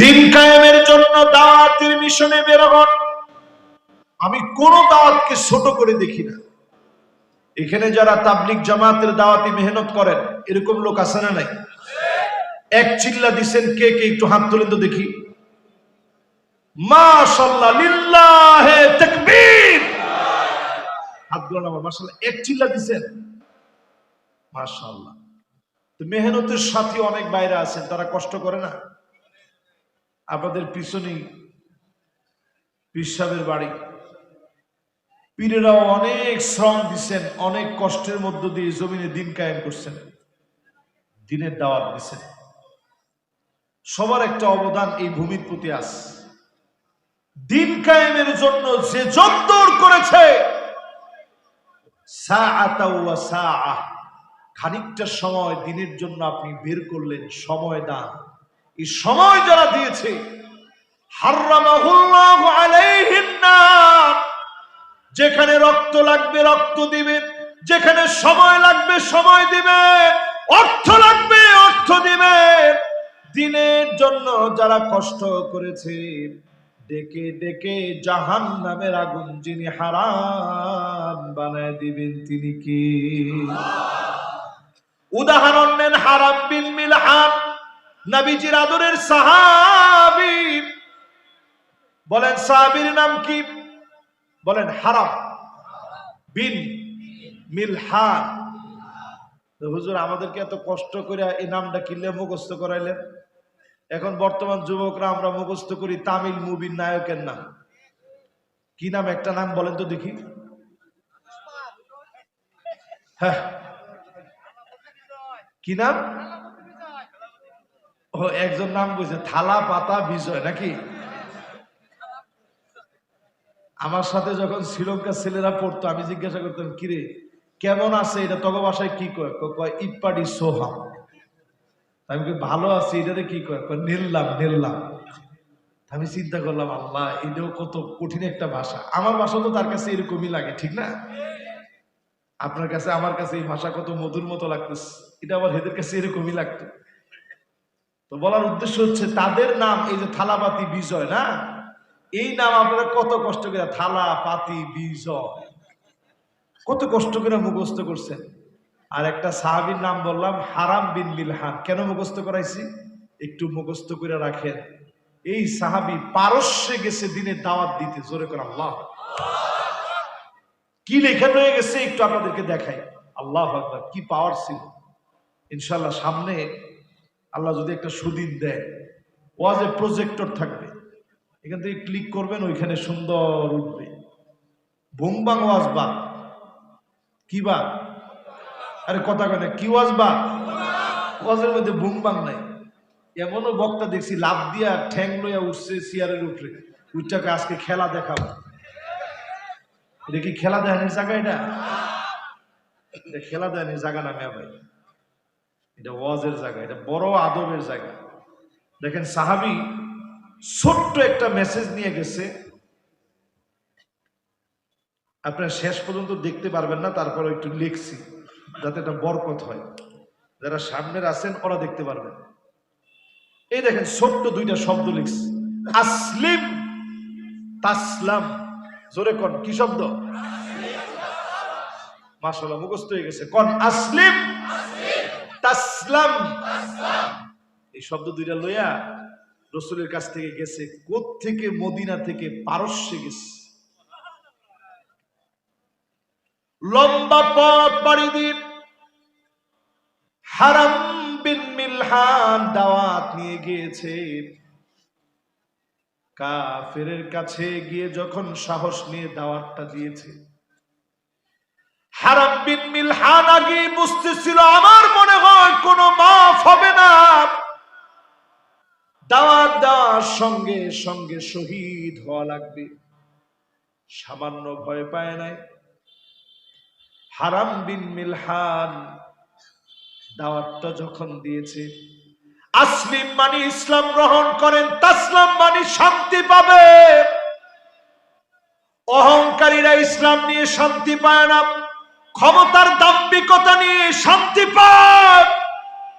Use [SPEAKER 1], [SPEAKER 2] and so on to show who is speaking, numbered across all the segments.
[SPEAKER 1] দিন কায়েমের জন্য দাওয়াতের মিশনে বের হন। আমি কোন দাওয়াতকে ছোট করে দেখি না। এখানে যারা তাবলিক জামাতের দাওয়াতি মেহনত করেন, এরকম লোক আছে না নাই? এক চিল্লা দিছেন, কে কে একটু হাত তুলেন তো দেখি। মাশাল্লাহ, লিল্লাহে তাকবীর। হাতগুলো আমার, মাশাল্লাহ, এক চিল্লা দিছেন। মাশাল্লাহ। তো মেহনতের সাথে অনেক বাইরে আছেন, তারা কষ্ট করে না? আপনাদের পিছনেই পিসাবের বাড়ি। পীরেরাও অনেক শ্রম দিচ্ছেন অনেক কষ্টের মধ্য দিয়ে জমিনে দিন কায়েম করছেন। দিনের দাওয়াত দিচ্ছেন সবার একটা অবদান এই ভূমির প্রতি আস। দিন কায়েমের জন্য যে যদ্দূর করেছে। খানিকটা সময় দিনের জন্য আপনি বের করলেন, সময় দান। এই সময় যারা দিয়েছে যেখানে রক্ত লাগবে, রক্ত দিবে, যেখানে সময় লাগবে, সময় দিবে, অর্থ লাগবে, অর্থ দিবে। দিনের জন্য যারা কষ্ট করেছে, ডেকে ডেকে জাহান নামের আগুন যিনি হারাম বানায় দিবেন তিনি কি? উদাহরণ নেন হারাম বিন মিলহান। নবীজির আদরের সাহাবী। বলেন, সাহাবীর নাম কি? বলেন, হারাম। Bin Milhan. হুজুর, আমাদেরকে এত কষ্ট করে এই নামটা কিনলে মুখস্থ করাইলেন? এখন বর্তমান যুবকরা আমরা মুখস্থ করি তামিল মুভির নায়কের নাম। কি নাম, একটা নাম বলেন তো দেখি। হ্যাঁ। কি নাম? ও, একজন নাম বলছে থালা, পাতা, বিজয়, নাকি? আমার সাথে যখন শ্রীলঙ্কার ছেলেরা পড়তো, আমি জিজ্ঞাসা করতাম, কিরে, কেমন আছে এটা? তগ ভাষায় কি কয়? কয় ইপাডি সোহাম আমি ভালো আছি, এটাতে কি কয়? নিল্লাম নিল্লাম আমি চিন্তা করলাম, আল্লাহ, এটাও কত কঠিন একটা ভাষা। আমার ভাষা তো তার কাছে এরকমই লাগে, ঠিক না? আপনার কাছে, আমার কাছে এই ভাষা কত মধুর মতো লাগতেছে। এটা আবার হেদের কাছে এরকমই লাগতো। তো বলার উদ্দেশ্য হচ্ছে তাদের নাম, এই যে থালাপাতি বিজয়, না? এই নাম আপনারা কত কষ্ট করে থালা পাতি বিজয়। কত কষ্ট করে মুখস্থ করছেন। আর একটা সাহাবীর নাম বললাম, হারাম বিন মিলহান। কেন মুখস্থ করাইছি? একটু মুখস্থ করে রাখেন। এই সাহাবী পারস্যে গেছে দিনের দাওয়াত দিতে, জোরে করে আল্লাহ। কি লেখা রয়ে গেছে, একটু আপনাদেরকে দেখাই। আল্লাহ কি পাওয়ার ছিল। ইনশাল্লাহ সামনে আল্লাহ যদি একটা সুদিন দেয়, ওয়াজে প্রজেক্টর থাকবে, এখান থেকে ক্লিক করবেন, ওইখানে সুন্দর উঠবে। বুমবাং ওয়াজ বা কি বা আরে কথা কয় না, কি ওয়াজ বা ওয়াজের মধ্যে বুমবাং নাই। এমনও বক্তা দেখছি লাভ দিয়া ঠ্যাং লইয়া উঠছে চেয়ারের উপরে। উঠটাকে আজকে খেলা দেখাবো। এটা কি খেলা দেখানোর জায়গা এটা? খেলা দেখানোর জায়গা না ভাই? এটা ওয়াজের জায়গা, এটা বড় আদবের জায়গা। দেখেন সাহাবি ছোট্ট একটা মেসেজ নিয়ে গেছে। আপনারা শেষ পর্যন্ত দেখতে পারবেন না, তারপরে একটু লিখছি, যাতে এটা বরকত হয়। যারা সামনের আছেন, ওরা দেখতে পারবেন। এই দেখেন ছোট্ট দুইটা শব্দ লিখছি। আসলিম, তাসলাম। জোরে কন, কি শব্দ? মাশাআল্লাহ, মুখস্থ হয়ে গেছে। কন, আসলিম তাসলাম। এই শব্দ দুইটা লইয়া রসুলের কাছ থেকে গেছে কোথ থেকে মদিনা থেকে পারস্যে গেছে। লম্বা পথ পাড়ি দিয়ে হারাম বিন মিলহান দাওয়াত নিয়ে গিয়েছে। কাফেরের কাছে গিয়ে যখন সাহস নিয়ে দাওয়াতটা দিয়েছে হারাম বিন মিলহান আগে বুঝতেছিল, আমার মনে হয় কোনো মাফ হবে না। দাওয়াত দেওয়ার সঙ্গে সঙ্গে শহীদ হওয়া লাগবে। সামান্য ভয় পায় নাই। হারাম বিন মিলহান দাওয়াতটা যখন দিয়েছে, আসলিম মানে ইসলাম গ্রহণ করেন, তাসলাম মানে শান্তি পাবে। অহংকারীরা ইসলাম নিয়ে শান্তি পায় না। ক্ষমতার দাম্ভিকতা নিয়ে শান্তি পায়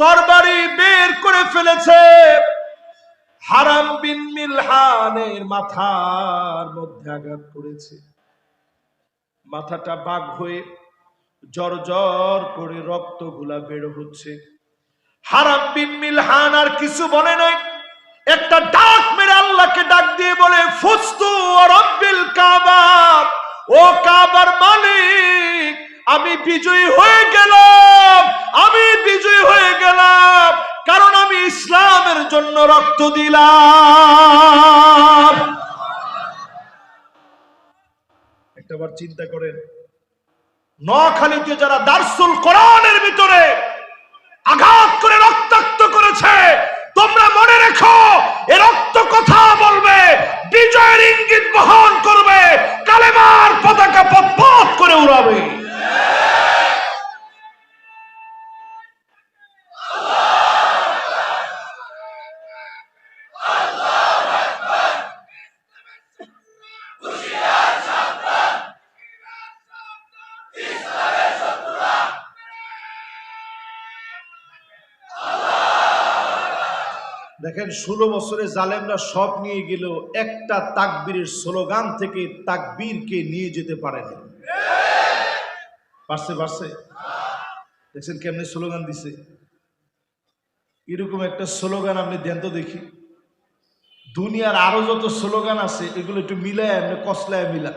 [SPEAKER 1] তরবারি বের করে ফেলেছে। হারাম বিন মিলহানের মাথার মধ্যে আঘাত করেছে। মাথাটা বাঘ হয়ে জ্বর জ্বর করে রক্তগুলা বের হচ্ছে। হারাম বিন মিলহান আর কিছু বলে নাই। একটা ডাক মেরে আল্লাহকে ডাক দিয়ে বলে, ফুস্তু রব্বিল কাবার। ও কাবার মালিক আমি বিজয়ী হয়ে গেলাম, আমি বিজয়ী হয়ে গেলাম, কারণ আমি ইসলামের জন্য রক্ত দিলাম। একটাবার চিন্তা করেন, নোয়াখালীতে যারা দার্সুল কোরআনের ভিতরে আঘাত করে রক্তাক্ত করেছে, তোমরা মনে রেখো, এ রক্ত কথা বলবে, বিজয়ের ইঙ্গিত বহন করবে দেখেন, ষোলো বছরে জালেমরা সব নিয়ে গেল একটা তাকবীরের স্লোগান থেকে তাকবীরকে নিয়ে যেতে পারেনি। পারছে পারছে? দেখছেন কেমনি স্লোগান দিছে? এরকম একটা স্লোগান আপনি দেন তো দেখি। দুনিয়ার আরও যত স্লোগান আছে, এগুলো একটু মিলায় আপনি কসলায় মিলা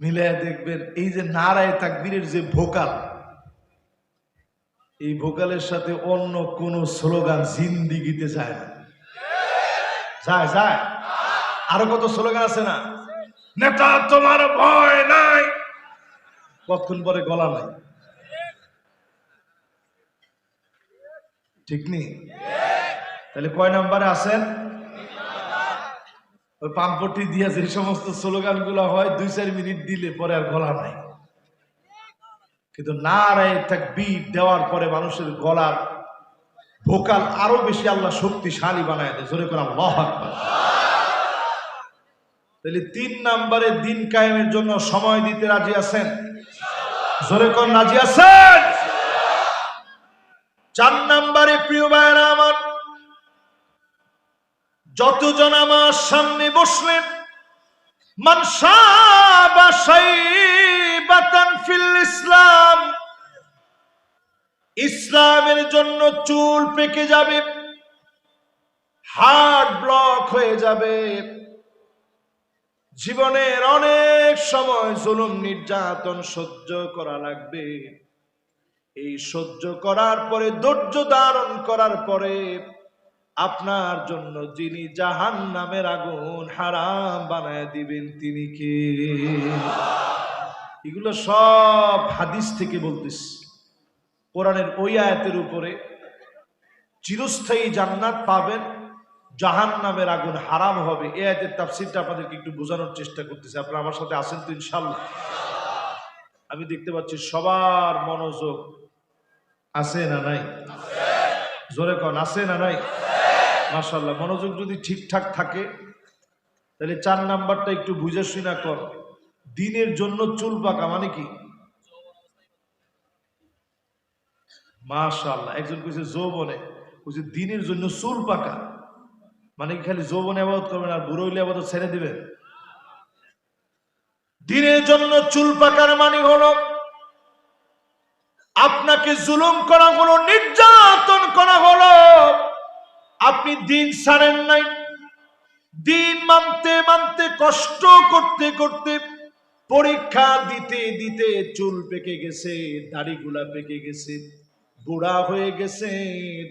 [SPEAKER 1] মিলায় দেখবেন, এই যে নারায় তাকবীরের যে ভোকাল এই ভোকালের সাথে অন্য কোন স্লোগান জিন্দিগিতে যায় না। যায় যায়। আরও কত স্লোগান আছে না? নেতা, তোমার ভয় নাই। কতক্ষণ পরে গলা নাই? ঠিক নেই? তাহলে কয় নাম্বারে আছেন? ওই পাম্পটি দিয়া যে সমস্ত স্লোগানগুলা হয়, দুই চার মিনিট দিলে পরে আর গলা নাই। কিন্তু নারায় তাকবীর দেওয়ার পরে মানুষের গলার ভোকাল আরও বেশি আল্লাহ শক্তিশালী বানায় দেয়। জোরে করে আল্লাহ তাহলে তিন নাম্বারে দিন কায়েমের জন্য সময় দিতে রাজি আছেন? জোরে কর রাজি আছেন? চার নাম্বারে প্রিয় ভাইয়েরা আমার, যতজন আমার সামনে বসলেন মানসা শাবা শাইবাতান ফিল ইসলাম। ইসলামের জন্য চুল পেকে যাবে, হার্ট ব্লক হয়ে যাবে। জীবনের অনেক সময় জুলুম, নির্যাতন সহ্য করা লাগবে। এই সহ্য করার পরে, ধৈর্য ধারণ করার পরে, আপনার জন্য যিনি জাহান নামের আগুন হারাম বানায় দিবেন, তিনি কে? এগুলো সব হাদিস থেকে বলতেছি। কোরআনের ওই আয়াতের উপরে চিরস্থায়ী জান্নাত পাবেন জাহান নামের আগুন হারাম হবে। এ আয়াতের তাফসিরটা আপনাদেরকে একটু বোঝানোর চেষ্টা করতেছি। আপনারা আমার সাথে আসেন তো ইনশাল্লাহ আমি দেখতে পাচ্ছি সবার মনোযোগ আছে না নাই? জোরে কন, আছে না নাই? মাশাল্লাহ মনোযোগ যদি ঠিকঠাক থাকে, তাহলে চার নাম্বারটা একটু বুঝে শুনা কর। দিনের জন্য চুল পাকা মানে কি? মাশাল্লাহ একজন কইছে যৌবনে, কইছে দিনের জন্য চুল পাকা। মানে কি খালি যৌবনে আবাদত করবেন আর বুড়ো হইলে আবাদত ছেড়ে দিবেন? দিনের জন্য চুল পাকার মানে হলো আপনাকে জুলুম করা হলো, নির্যাতন করা হলো। আপনি দিন ছাড়েন নাই। দিন মানতে মানতে কষ্ট করতে করতে পরীক্ষা দিতে দিতে চুল পেকে গেছে, দাড়িগুলা পেকে গেছে, বুড়া হয়ে গেছেন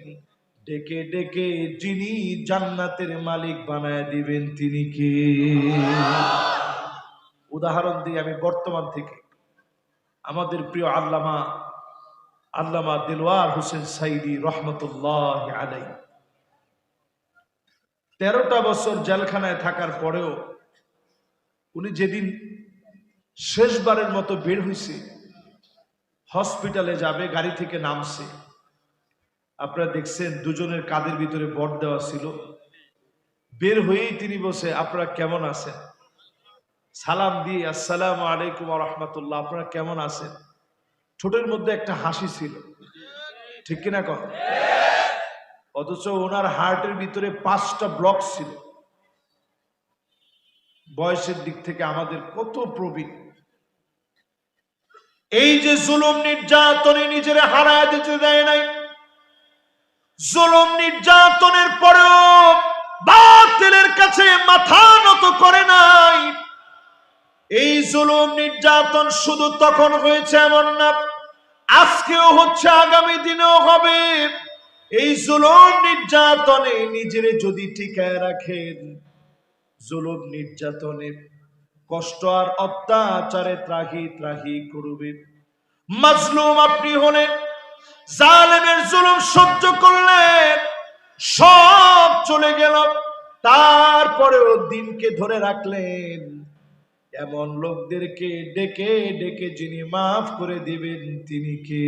[SPEAKER 1] ডেকে ডেকে যিনি জান্নাতের মালিক বানায় দিবেন তিনি কে? উদাহরণ দিয়ে আমি বর্তমান থেকে। আমাদের প্রিয় আল্লামা আল্লামা দিলওয়ার হোসেন সাইদি রহমতুল্লাহ আলাই তেরোটা বছর জেলখানায় থাকার পরেও উনি যেদিন শেষবারের মতো বের হয়েছে হসপিটালে যাবে, গাড়ি থেকে নামছে। আপনারা দেখছেন, দুজনের কাদের ভিতরে বট দেওয়া ছিল। বের হয়েই তিনি বসে আপনারা কেমন আছেন? সালাম দিয়ে, আসসালাম আলাইকুম রহমতুল্লাহ, আপনারা কেমন আছেন? ঠোঁটের মধ্যে একটা হাসি ছিল। ঠিক কিনা কন? অথচ ওনার হার্টের ভিতরে পাঁচটা ব্লক ছিল। বয়সের দিক থেকে আমাদের কত প্রবীণ। এই যে জুলুম নির্যাতনে নিজের হারায় দিতে দেয় নাই, জুলুম নির্যাতনের পরেও বাতিলের কাছে মাথা নত করে নাই। এই জুলুম নির্যাতন শুধু তখন হয়েছে এমন না, আজকেও হচ্ছে, আগামী দিনেও হবে। এই জুলুম নির্যাতনে নিজের যদি টিকায় রাখেন, জুলুম নির্যাতনে কষ্ট আর অত্যাচারে ত্রাহি ত্রাহি করবে। মাজলুম আপনি হলেন জালেমের জুলুম সহ্য করলেন সব চলে গেল। তারপরেও দিনকে ধরে রাখলেন। এমন লোকদেরকে ডেকে ডেকে যিনি মাফ করে দিবেন, তিনি কে?